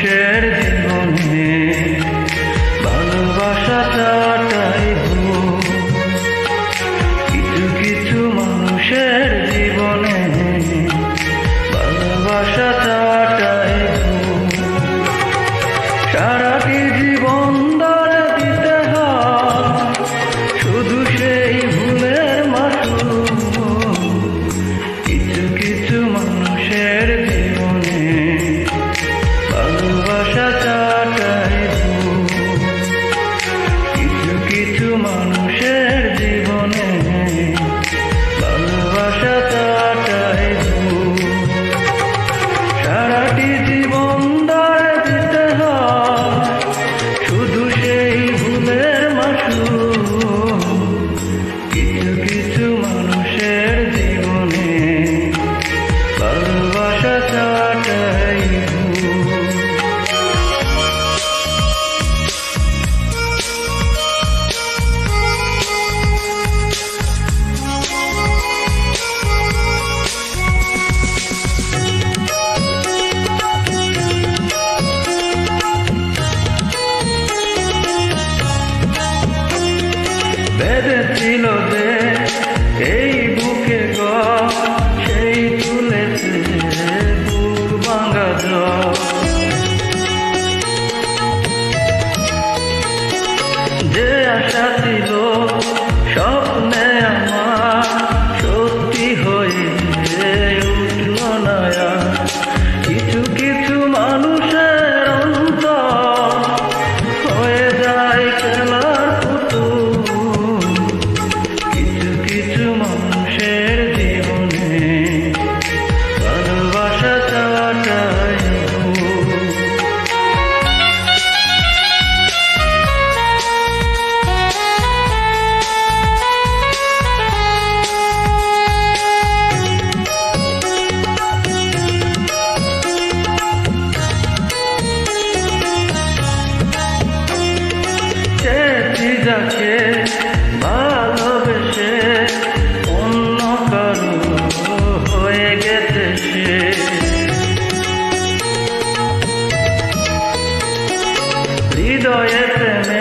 share. বেঁধেছিল যে এই বুকে গ সেই তুলেছে বুক ভাঙা যে আশা ছিল hidayet emek